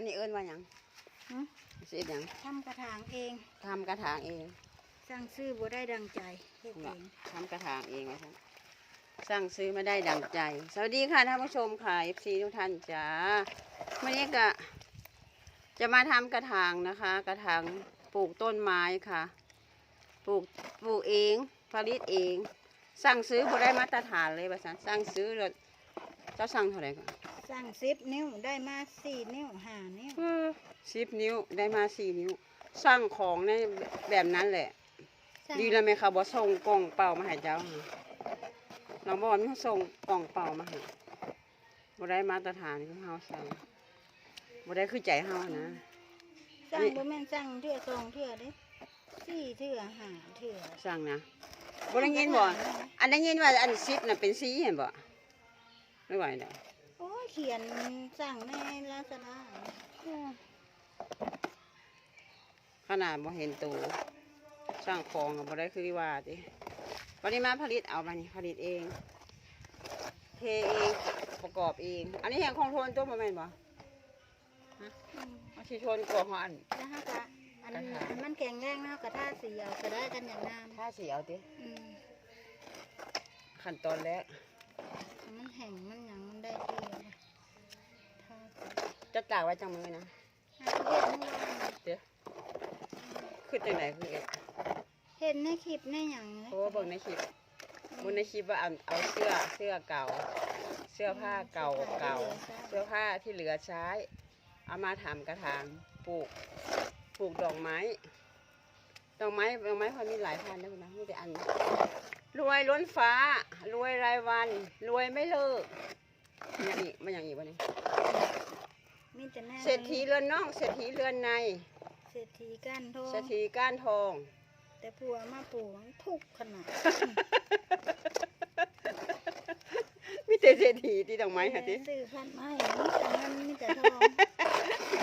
นนี้เอิ้นว่าหยังหึสิเอ็ดหยังทำกระถางเองทำกระถางเองสั่งซื้อบ่ได้ดังใจเฮ็ดเองทำกระถางเองนะครับสั่งซื้อมาได้ดังใจ สวัสดีค่ะท่านผู้ชมค่ะ FC ทุกท่านจ้าวันนี้ก็จะมาทำกระถางนะคะ กระถางปลูกต้นไม้ค่ะปลูกปลูกเองผลิตเอง สั่งซื้อบ่ได้มาตรฐานเลยว่าซั่นสั่งซื้อแล้วเจ้าสั่งเท่าไหร่ก่อน สั่งสิบนิ้วได้มาสี่นิ้วห้านิ้วสิบนิ้วได้มาสี่นิ้วสั่งของในแบบนั้นแหละ สั่งดีแล้วไหมคะบอส่งกล่องเปล่ามาให้เจ้าค่ะน้องบอลไม่ส่งกล่องเปล่ามาให้บ่ได้มาตรฐานคือเฮาสั่งบ่ได้คือใจเฮานะ สั่งนี่บ่แม่นสั่งเทื่อสองเทื่อเด้สี่เทื่อห้าเทื่อสั่งนะบ่ได้ยินบ่อันได้ยินว่าอันซิปน่ะเป็นสีเห็นบ่ไม่ไหวแล้วโอ้ย เขียนสั่งในลาซาด้าขนาดบ่เห็นตัวสั่งของก็บ่ได้คือที่ว่าติวันนี้มาผลิตเอามานี่ผลิตเอง เทเองประกอบเอง อันนี้แห่งของโทนตัวบ่แม่นบ่เอาสิโทนกว่าของอันแล้วฮะกะอันกระถางอันมันแข็งแรงเนาะกระทาสีเอาก็ได้กันอย่างงามถ้าสีเอาติอืมขั้นตอนแรกถ้ามันแห้งมันหยังมันได้ที่แล้วนะถ้า จะตากไว้จังมือนะถ้าเฮ็ดให้เราเดี๋ยวคือจังไหนคือเอ็ดเห็นในคลิปในหยังเลยเพราะว่าเบิ่งในคลิปเบิ่งในคลิปว่าเอาเอาเสื้อเสื้อเก่า เสื้อผ้าเก่าเก่า เสื้อผ้าที่เหลือใช้ เอามาทำกระถางปลูกปลูกดอกไม้ดอกไม้ดอกไม้พอมีหลายพันนะคุณนะมีแต่อัน รวยล้นฟ้า รวยรายวัน รวยไม่เลิกมันอย่างอีกมันอย่างอีกวะนี่ มีแต่แน่เศรษฐีเรือนนอกเศรษฐีเรือนใน เศรษฐีก้านทองเศรษฐีก้านทอง แต่ผัวมาปลูกมันทุกข์ขนาดมีแต่เศรษฐีที่ดอกไม้ค่ะที่ซื้อพันไม้มีแต่เงินมีแต่ทอง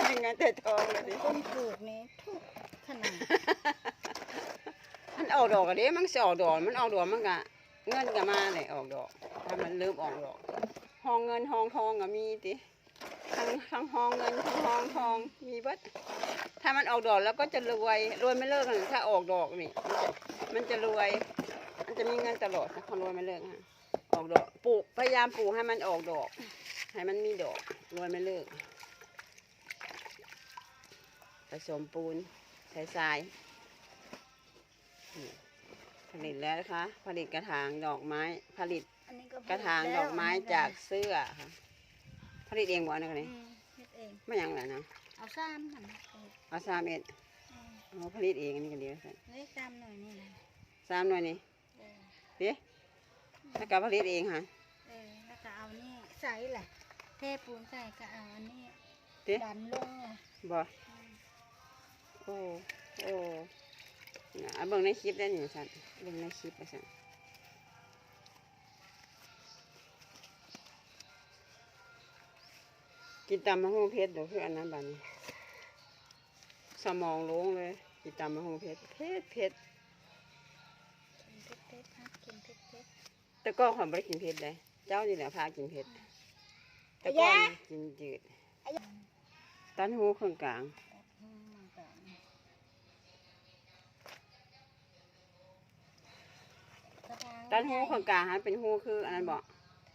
ไม่งั้นแต่ทองเลยคนปลูกนี่ทุกข์ขนาดมันออกดอกอะเด้มันสิออกดอกมันออกดอกมันก็เงินก็มาเลยออกดอกถ้ามันเริ่มออกดอกห้องเงินห้องทองก็มีติ ทั้งทั้งหองเงินทั้งหองทองมีเบิดถ้ามันออกดอกแล้วก็จะรวยรวยไม่เลิกอะถ้าออกดอกนี่มันจะรวย มันจะมีเงินตลอดถ้าคนรวยไม่เลิกฮะออกดอกปลูกพยายามปลูกให้มันออกดอก ให้มันมีดอกรวยไม่เลิกผสมปูนใส่ทรายผลิตแล้วนะคะ ผลิตกระถางดอกไม้ ผลิตกระถางดอกไม้จากเสื้อค่ะ ผลิตเองบ่นะกันอืนี่มเฮ็ดเองไม่หยังแหละนะเอาซ้ำหั่นเออเอาสามเอ็ดเออเอาผลิตเองอันนี้กันดีแล้วกันเล็กซ้ำหน่อยนี่นะสามหน่วยนี่เออเด้แล้วก็ผลิตเองค่ะเออแล้วก็เอานี่ใส่แหละเทปูนใส่ก็เอาอันนี้เด้ดันลงอะบ่โอ้โอ้น่ะเอาเบิ่งในคลิปได้นี่สันเบิ่งในคลิปไปสัน กินตำมะฮุ่งเพชรเดี๋ยวคืออันนั้นบัดนสมองโลงเลย กินตำมะฮุ่งเพชรเพชรเพชรกินเผ็ดๆนะกินเผ็ดแต่ก็ขอยบ่ได้กินเผ็ดเลยเจ้านี่แหละพากินเผ็ดแต่ก่อนกินจืดตันหูเครื่องกลางๆอืมมันก็กระถางตันหูเครื่องกลางฮะเป็นหูคืออันนั้นบอก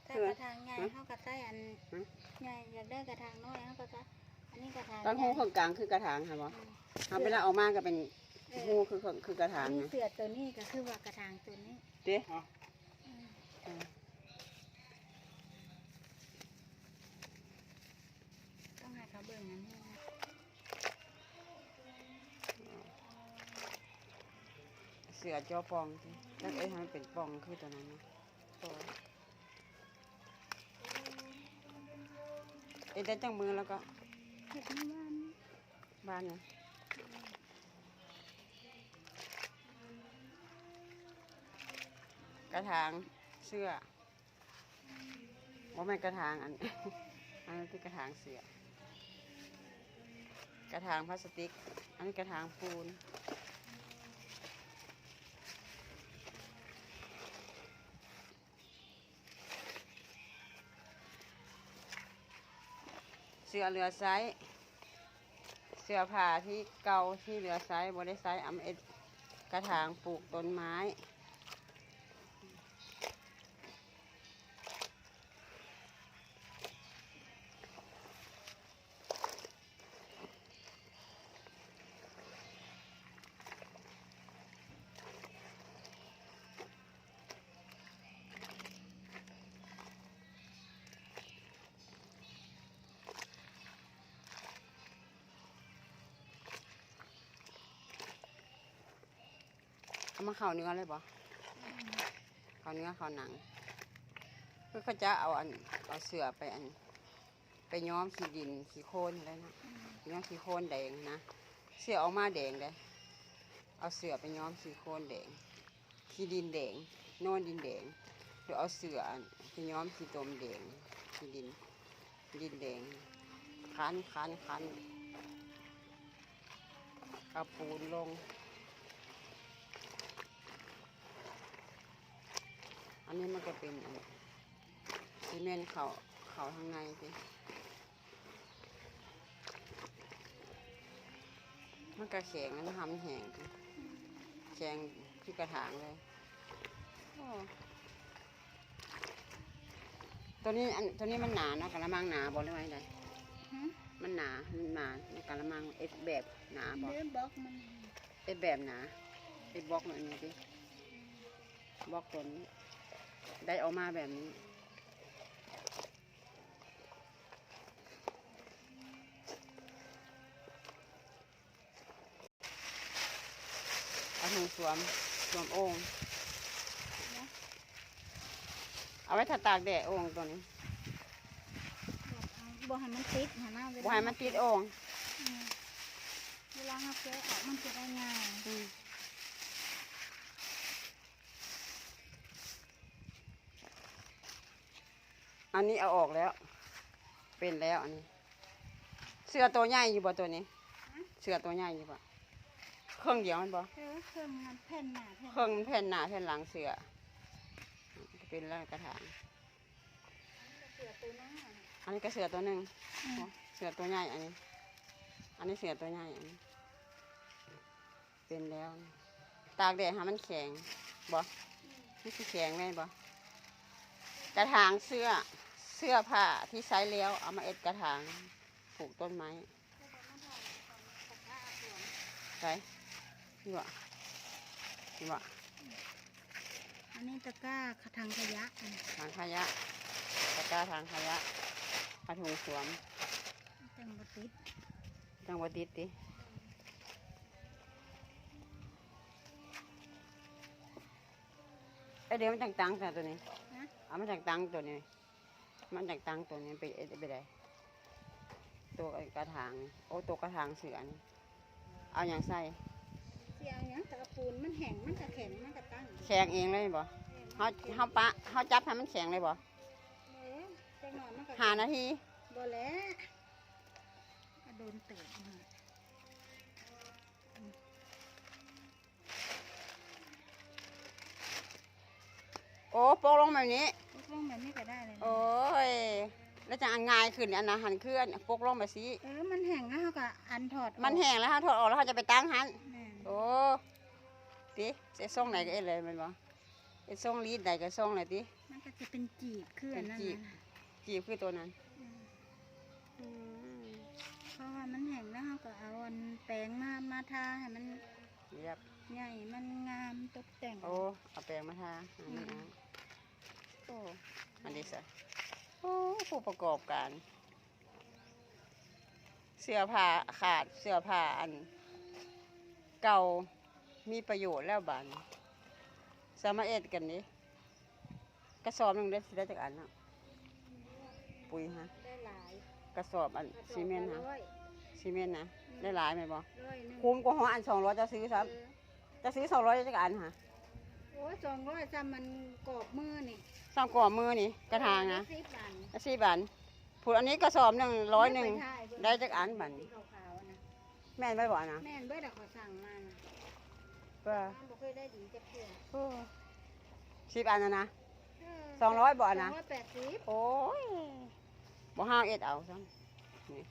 ถ้ากระถางใหญ่ฮะเขาก็ใส่อันฮะ ใหญ่อยากได้กระถางน้อยเขาก็ใส่อันนี้กระถางตันหูใหเครื่ญ่องกลางคือกระถางค่ะบออืมเอาเวลาออกมาก็เป็นหูคือคือกระถางอันนี้นะเสือตัวนี้ก็คือว่ากระถางตัวนี้เด้อืมเออต้องให้เขาเบิ่งอันนี้นะเสือจอปองสิแล้วไอ้ทำเป็นปองคือตัวนั้นนะตัว เอ็นได้จังมือแล้วก็เห็ดนี่มันบ้านเนี่ยกระถางเสื้อว่าไม่กระถางอันอันนั้กระถางเสือกระถางพลาสติก อันนี้กระถางปูน สื้อเหลือไซส์เสื้อผ้าที่เก่าที่เหลือไซส์บริไซส์อำเอ็ดกระถางปลูกต้นไม้ เอามาเข่าเนื้อเลยบ่เข่าเนื้อเข่าหนังเพื่อเขาจะเอาอันเอาเสือไปอัน ไปย้อมขี้ดินขี้โคลนอะไรนะย้อมขี้โคลนแดงนะเสือออกมาแดงเลยเอาเสือไปย้อมขี้โคลนแดงขี้ดินแดงโนอนดินแดงหรือเอาเสืออันไปย้อมขี้ตมแดงขี้ดินดินแดงคันคันคันเอาปูนลง นนี้มันก็เป็นอันซีเมนต์เขาเขาทางในสิมันก็แข็งแล้วทำแห้งสิแข็งที่กระถางเลยโอ้ตัวนี้อันตัวนี้มันหนาเนาะกะละมังหนาบอกได้ไหมได้ฮะมันหนา มันหนามันกะละมังเอ็ดแบบหนาบอกเดินบล็อกมันเอ็ดแบบหนาเอ็ดบล็อกหน่อยนี้ดิบล็อกตัวนี้ ได้ออกมาแบบนี้ เอาถุงสวม สวมโอ่งเอาไว้ถ้าตากแดดโอ่งตัวนี้บอกให้มันติดหันหน้าเวบ่ลาให้มันติดโอ่งอืมเวลาเราแกะออกมันจะได้ง่าย อันนี้เอาออกแล้ว เป็นแล้วอันนี้ เสื้อตัวใหญ่อยู่บ่ตัวนี้ เสื้อตัวใหญ่อยู่บ่เครื่องเดียวมันบ่เออเครื่องมันแผ่นหนาแผ่นเครื่องมันแผ่นหน้าแผ่นหลังเสื้อเป็นแล้วกระถางเสือตัวหน้าอันนี้ก็เสือตัวหนึ่งเสือตัวใหญ่อันนี้ อันนี้เสือตัวใหญ่อันนี้เป็นแล้ว ตากแดดให้มันแข็งบ่นี่คือแข็งแม่บ่กระถางเสื้อ สื้อผ้าที่ใช้แล้วเอามาเอ็ดกระถางปลูกต้นไม้ใช่นี่บ่นี่บ่อันนี้ตะกร้าทางขยะอืมทางขยะตะกร้าทางขยะผ้าถุงสวมจังบติดจังหวัดติดติไอยเดี๋ยวมันจังตังแต่ตัวนี้นะเอามาจากตังตัวนี้ มันจากตังตัวนี้ไปเอ็ดไปได้ตัวไอ้กระถาง โอ้ตัวกระถางเสือนี่เอาอย่างใส่เสียอย่างตะกะปูนมันแห้งมันก็แข็งมันก็ตั้งแข็งเองเลยบ่เขาเขาปะเขาจับให้มันแข็งเลยบ่เออจังหน่อยมันก็หานาทีบ่แล้วก็โดนเตะมาโอ้โปกลงแบบนี้ ลูกลงแบบนี้ก็ได้เลยนะโอ้ย แล้วจะอันง่ายขึ้นอันนะหันเคลื่อนโปกลงแบบนี้เออมันแห้งแล้วเขาก็อันถอดออกมันแห้งแล้วฮะถอดออกแล้วเขาจะไปตั้งหันแม่นโอ้ติเจะส่งไหนก็เอ็ดเลยแมันบ่เอ็ดส่งลีดใดก็ส่งเลยติ มันก็จะเป็นจีบคืออันนั้นเป็นจีบ นะจีบคือตัวนั้นอืมเพราะว่ามันแห้งแล้วเขาก็เอาอันแปรงมามาทาให้มันเรียบ ใหญ่มันงามตกแต่ง โอ้เอาแปรงมาทาอันนี้นะโอ้อันนี้สิโอ้ผู้ประกอบการ เสื้อผ้าขาดเสื้อผ้าอัน เก่ามีประโยชน์แล้วบานสามารถเอ็ดกันนี้กระสอบหนึงได้สิได้จากอันเนาะปุ๋ยฮะได้หลายกระสอบอันซีเมนต์ฮะร้อยซีเมนต์นะได้หลายไหมบ่ร้อยหนึงคุ้มกว่าหัวอันสองร้อยจะซื้อซ้เออำจะซื้อสองร้อยจากอันฮะ โอ้ยสองร้อยซ้ำมันกรอบมือนี่สองกว่ามือนี่กระถางนะสิบบาทอาชีบันผูดอันนี้กระสอบหนึ่งร้อยหนึ่งไปถ่ายเบิ่งได้จากอันบันสีขาวๆนะแม่นไม่บอกนะแม่นเบิดอะเขาสั่งมานะว่าบ่เคยได้ดีจักเทื่อโอ้สิบอันนะนะเสองร้อยบ่อะนะสองร้อยแปดสิบโอ้ยบ่ห้าเอ็ดเอาซ้ำนี่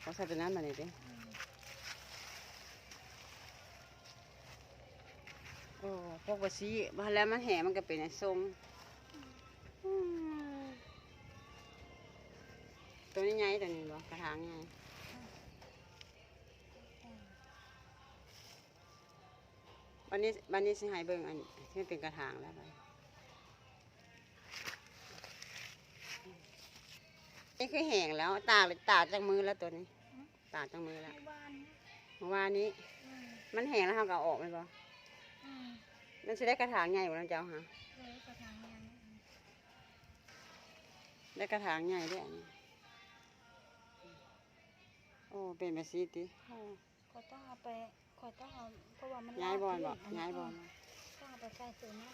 เขาใส่ตัวนั้นมาเลยดิ โอ้พวกบะซีมาแล้วมันแห่มันก็เป็นไอ้ทรงอืมตัวนี้ไงตัวนี้บ่กระถางไงวันนี้วันนี้สิให้เบิ่งอันที่เป็นกระถางแล้วไปนี่คือแห้งแล้วตากเลยตากจากมือแล้วตัวนี้ ตากจากมือแล้วในบ้านเนี่ยเมื่อวานนี้อืมมันแห้งแล้วเขาก็เอาออกไหมบ่อื มมันจะได้กระถางใหญ่กว่านั้นเจ้าฮะเลยกระถางเนี่ยนะอืมได้กระถางใหญ่ด้วยอันนี้โอ้เป็นแบบซีติโอ้ขอยต้องเอาไปขอยต้องเอาเพราะว่ามันย้ายบอลบ่ลกที่ย้ายบอลต้องเอาไปใส่เสริมนะ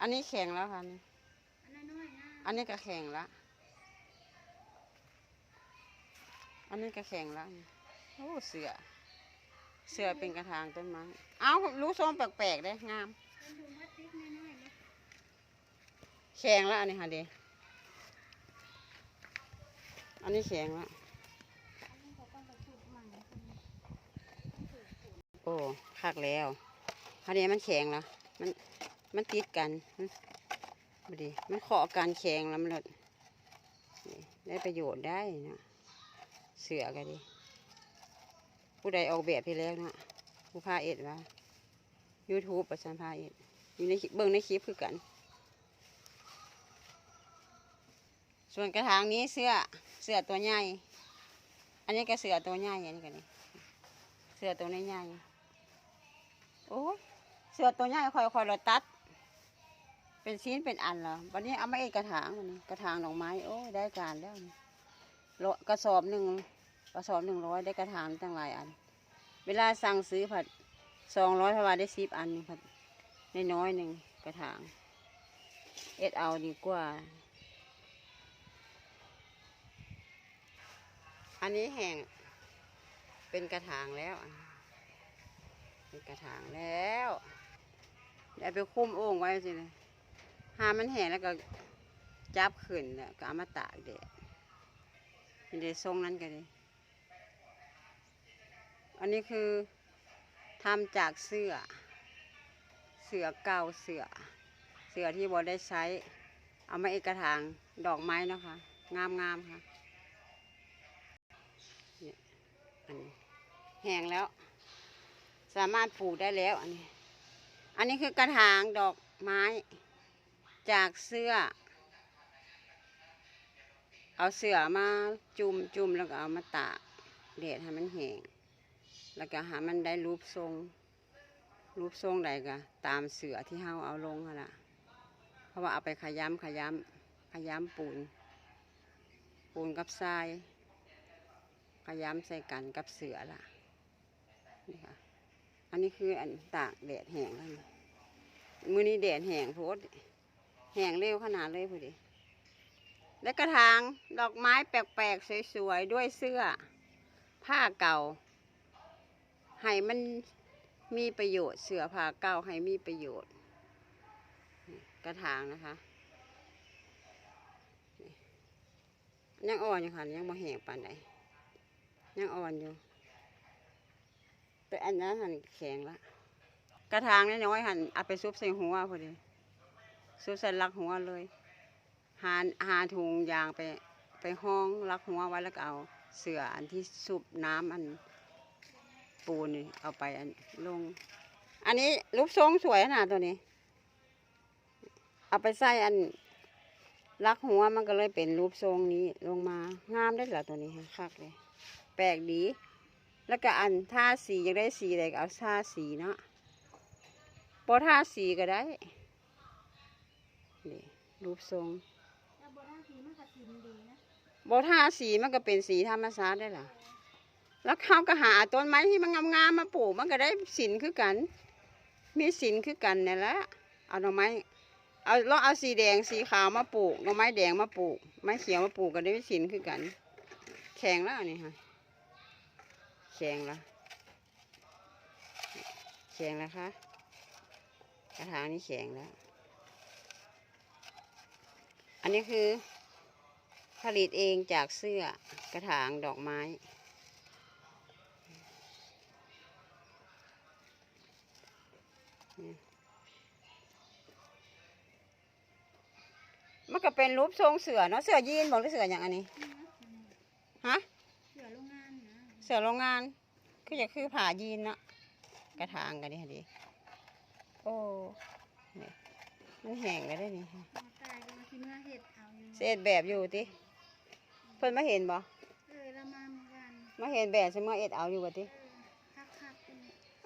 อันนี้แข็งแล้วค่ะนี่อันน้อยๆนะอันนี้ก็แข็งแล้วอันนี้ก็แข็งแล้วนี่โอ้เสือ เสือเป็นกระถางต้นไม้เอารู้ทรงแปลกๆได้งาม แข็งแล้วอันนี้ค่ะเดอันนี้แข็งแล้วโอ้คักแล้วอันนี้มันแข็งแล้วมันมันติดกันมันบดีมันเคาะกันแข็งแล้วมันลยนี่ได้ประโยชน์ได้นะเสือกันดิ ผู้ใดออกแบบที่แล้วนะผู้พาเอ็ดว่า YouTube ประชันพาเอ็ดอยู่ในเบิ่งในคลิปคือกัน ส่วนกระถางนี้เสื้อเสื้อตัวใหญ่ อันนี้ก็เสื้อตัวใหญ่อันนี้กันนี่เสื้อตัวใหญ่โอ้เสื้อตัวใหญ่ค่อยๆเราตัด เป็นชิ้นเป็นอันแล้ววันนี้เอามาเอกกระถางวันนี้กระถางดอกไม้โอ้ได้การแล้วกระสอบหนึ่ง กระสอบหนึ่งร้อยได้กระถางตั้งหลายอัน เวลาสั่งซื้อผัดสองร้อยพว่าได้สิบอันนี่ผัดในน้อยหนึ่งกระถาง เอ็ดเอาดีกว่า อันนี้แห้งเป็นกระถางแล้วเป็นกระถางแล้วเดี๋ยวเอาไปคุ้มโอ่งไว้สิเลยหามันแห้งแล้วก็จับขึ้นแล้วก็เอามาตากแดดเป็นเดทรงนั้นกันเลย อันนี้คือทำจากเสื้อ เสื้อเก่าเสื้อ เสื้อที่บอได้ใช้ เอามาเอกระถางดอกไม้นะคะ งามๆค่ะอันนี้แห้งแล้ว สามารถปลูกได้แล้วอันนี้ อันนี้คือกระถางดอกไม้ จากเสื้อ เอาเสื้อมาจุ่มจุ่มแล้วก็เอามาตากแดดให้มันแห้ง แล้วก็หามันได้รูปทรง รูปทรงใดก็ตามเสือที่เฮาเอาลงหั่นล่ะ เพราะว่าเอาไปขย้ำขย้ำขย้ำปูน ปูนกับทราย ขยำใส่กันกับเสือล่ะนี่ค่ะอันนี้คืออันตากแดดแห้งแล้วมือนี้แดดแห้งโพดแห้งเร็วขนาดเลยพอดีและกระถางดอกไม้แปลกๆ สวยๆ ด้วยเสื้อ ผ้าเก่า ให้มันมีประโยชน์เสือผ้าเก่าให้มีประโยชน์ กระถางนะคะยังอ่อนอยู่ค่ะยังบ่แหงปานใดยังอ่อนอยู่แต่อันนั้นหันแข็งละกระถางน้อยหันเอาไปซุบใส่หัวพอดีซุบใส่ลักหัวเลยหาหาถุงยางไปไปห้องลักหัวไว้แล้วก็เอาเสืออันที่ซุบน้ำอัน ปูนนี่เอาไปอันลง อันนี้รูปทรงสวยขนาดตัวนี้ เอาไปใส่อันลักหัวมันก็เลยเป็นรูปทรงนี้ลงมางามได้เหรอตัวนี้คักเลย แปลกดี แล้วก็อันท่าสีอยากได้สีอะไรก็เอาท่าสีเนาะพอท่าสีก็ได้นี่รูปทรงแล้วโบราณสีมันก็ทิมดีนะบอท่าสีมันก็เป็นสีธรรมชาติได้ล่ะ แล้วเขาก็หาต้นไม้ที่มันงามๆมาปลูกมันก็ได้สินคือกัน มีสินคือกันนี่นแหละเอาดอกไม้เอาเราเอาสีแดงสีขาวมาปลูกดอกไม้แดงมาปลูกไม้เขียวมาปลูกก็ได้สินคือกัน แข็งแล้วนนี่ค่ะแข็งแล้วแข็งแล้วคะกระถางนี้แข็งแล้ว อันนี้คือผลิตเองจากเสื้อกระถางดอกไม้ มันก็เป็นรูปทรงเสือเนาะเสือยีนบอกหรือเสืออย่างอันนี้ฮะเสือโรงงานนะเสือโรงงานคือจะคือผ่ายีนเนาะกระถางกันนี่ค่ะดิโอ้นี่มันแห้งกันได้นี่มาตายก็มาที่เมื่อเห็ดเอาอยู่เศษแบบอยู่ติเพิ่นมาเห็นบ่เออเรามาเมื่อวานมาเห็นแบบสมอเอ็ดเอาอยู่บ่ติเออคักคักๆเป็น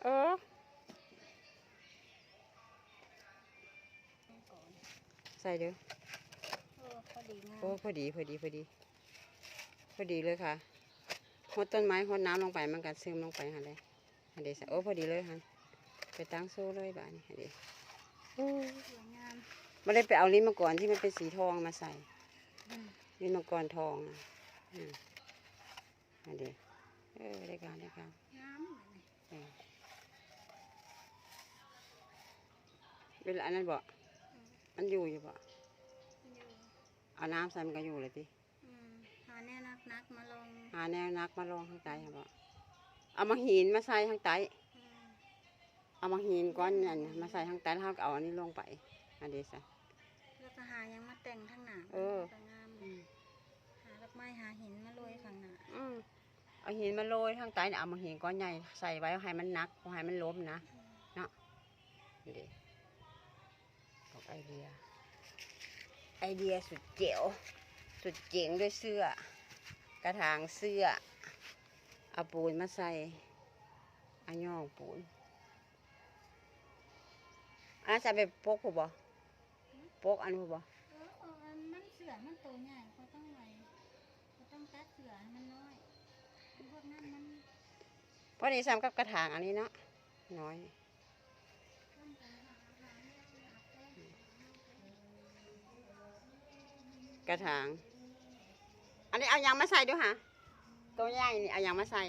เออก่อนใส่เด้อโอ้พอ ดีงามโอ้พอดีพอดีพอดี พอดีเลยค่ะหดต้นไม้หดน้ำลงไปมันก็ซึมลงไปหั่นเลยหั่นเด้ใส่โอ้พอดีเลยหั่นไปตั้งโซ่เลยบาดนี้หั่นเด้โอ้สวยงามไม่ได้ไปเอาลิ้นมังกรที่มันเป็นสีทองมาใส่อืมลิ้นมังกรทองอะอืมอันเดีเออได้การได้การงามเลยเออเวลาอันนั้นบ่มันอยู่อยู่บ่อยู่ เอาน้ำใส่มันก็อยู่เลยทีอืมหาแน่นักนักๆมาลองหาแนวนักมาลองข้างใต้ค่ะบ่เอามาหินมาใส่ข้างใต้อืมเอามาหินก้อนนั่นมาใส่ข้างใต้แล้วเราก็เอาอันนี้ลงไปอันนี้ซะ แล้วก็หายังมาแต่งทั้งหนาเออ สวยงามอืมหาดอกไม้หาหินมาโรยข้างหน้าอืมเอาหินมาโรยข้างใต้เนี่ยเอามาหินก้อนใหญ่ใส่ไว้ให้มันหนักบ่ให้มันล้มนะนี่ดิออกไอเดีย ไอเดียสุดเจ๋วสุดเจ๋งด้วยเสื้อ กระถางเสื้อเอาปูนมาใส่เอาย่องปูนอันนั้นใส่ไปปกผู้บ่ปกอันผู้บ่เออเอออันมันเสือมันตัวใหญ่เขาต้องไว้เขาต้องตัดเสือให้มันน้อยพวกนั้นมัน เพราะนี่ซ้ำกับกระถางอันนี้เนาะน้อย กระถาง อันนี้เอายางมาใส่ด้วยฮะตัวใหญ่นี่เอายางมาใส่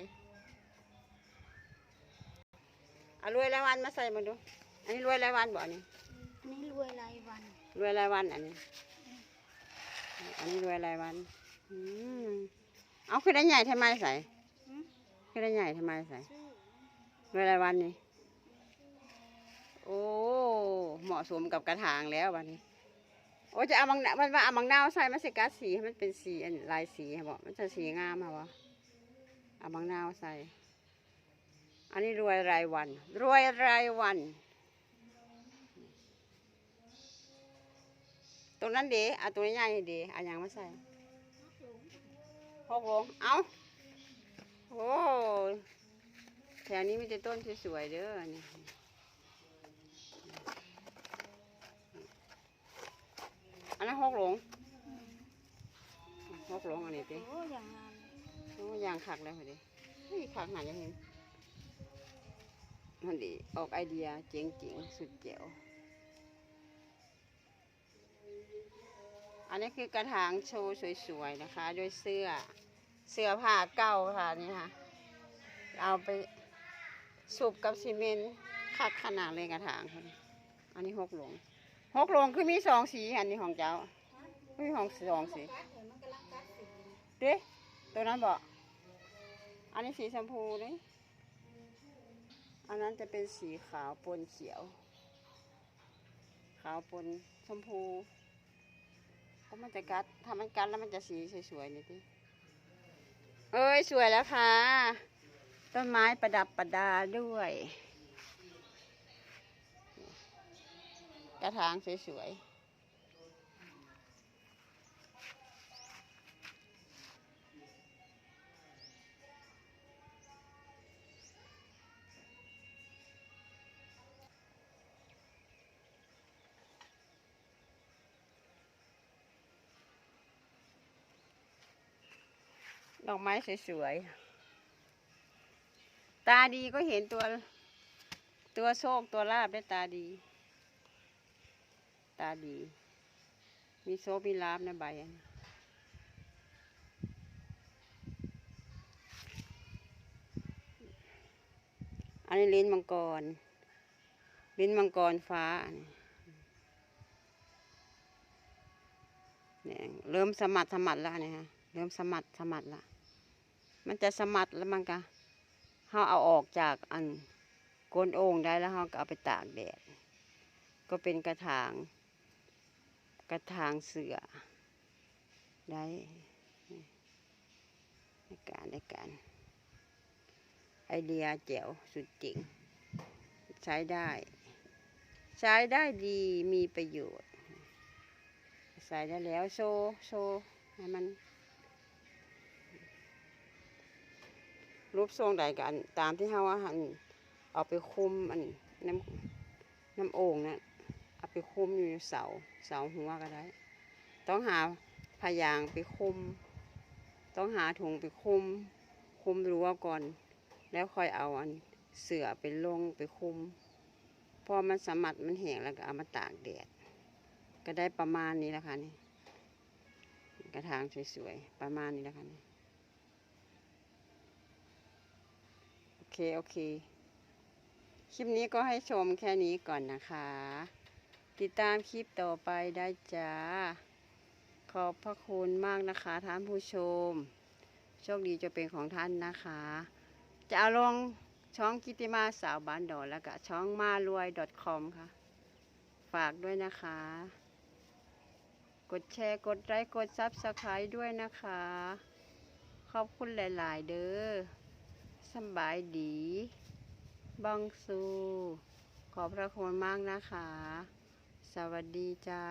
เอารวยรายวันมาใส่มาดู อันนี้รวยรายวันบ่อันนี้อันนี้รวยรายวัน รวยรายวันอันนี้ อันนี้รวยรายวัน อืมเอาคือได้ใหญ่ทำไมใส่หืมคือได้ใหญ่ทำไมใส่ชื่อรวยรายวันนี่ โอ้ เหมาะสมกับกระถางแล้ววันนี้โอ้จะเอาบางมันว่าเอาบางนาวใส่มันสิกัดสีให้มันเป็นสีอันลายสีค่ะบอกมันจะสีงามค่ะบอเอาบางนาวใส่ อันนี้รวยรายวัน รวยรายวัน ตรงนั้นเดเอาตัวใหญ่ๆเดเอาอย่างมาใส่หกลงเอาโอ้แถวนี้มีแต่ต้นสวยๆเด้อนี่ อันนั้นหกหลงหกหลงอันนี้ติโอ้อย่างงามโอ้ยางคักแล้วพอดีคักหนาจะเห็นมันดีออกไอเดียเจ๋งๆสุดเจ๋วอันนี้คือกระถางโชว์สวยๆนะคะ ด้วยเสื้อเสื้อผ้าเก่าค่ะนี่ค่ะ เอาไปสูบกับซีเมนต์คักขนาดเลยกระถางค่ะอันนี้หกหลง หกหลงคือมีสองสีอันนี้ของเจ้ามีของสองสีกัดเห็กำลังกัดสีเด้ตัวนั้นบอกอันนี้สีชมพูเลยอันนั้นจะเป็นสีขาวปนเขียว ขาวปนชมพู ก็มันจะกัดถ้ามันกัดแล้วมันจะสีสวยๆนี่ทีเอ้ยสวยแล้วค่ะ ต้นไม้ประดับประดาด้วย กระถางสวยๆดอกไม้สวยๆ ตาดีก็เห็นตัวตัวโชคตัวลาบได้ตาดี ตาดี มีโชคมีลาบในใบอันนี้อันนี้ลิ้นมังกร ลิ้นมังกรฟ้าเนี่ยเริ่มสมัดสมัดแล้วเนี่ยฮะเริ่มสมัดสมัดละมันจะสมัดแล้วมันก็เขาเอาออกจากอันก้นโอ่งได้แล้วเขาก็เอาไปตากแดดก็เป็นกระถาง กระถางเสือได้ในการในการไอเดียแจ๋วสุดจริง ใช้ได้ ใช้ได้ดีมีประโยชน์ ใส่ได้แล้วโชว์โชว์ให้มันรูปทรงใดกันตามที่เฮาว่าหันเอาไปคุมอันน้ำน้ำโอ่งนะ เอาไปคุมอยู่เสาเสาหัวก็ได้ ต้องหาพยางไปคุม ต้องหาถุงไปคุม คุมรั้วก่อน แล้วค่อยเอาอันเสือไปลงไปคุม พอมันสมัดมันแห้งแล้วก็เอามาตากแดด ก็ได้ประมาณนี้แหละค่ะนี่ กระถางสวยๆ ประมาณนี้แหละค่ะนี่ โอเค โอเค คลิปนี้ก็ให้ชมแค่นี้ก่อนนะคะ ติดตามคลิปต่อไปได้จ้า ขอบพระคุณมากนะคะท่านผู้ชม โชคดีจะเป็นของท่านนะคะ จะเอาลงช่องกิติมาสาวบ้านดอนแล้วก็ช่องมารวย .com ค่ะ ฝากด้วยนะคะ กดแชร์กดไลค์กดซับสไครต์ด้วยนะคะ ขอบคุณหลาย ๆ เด้อสบายดีบังซู ขอบพระคุณมากนะคะ วัสดีจ้า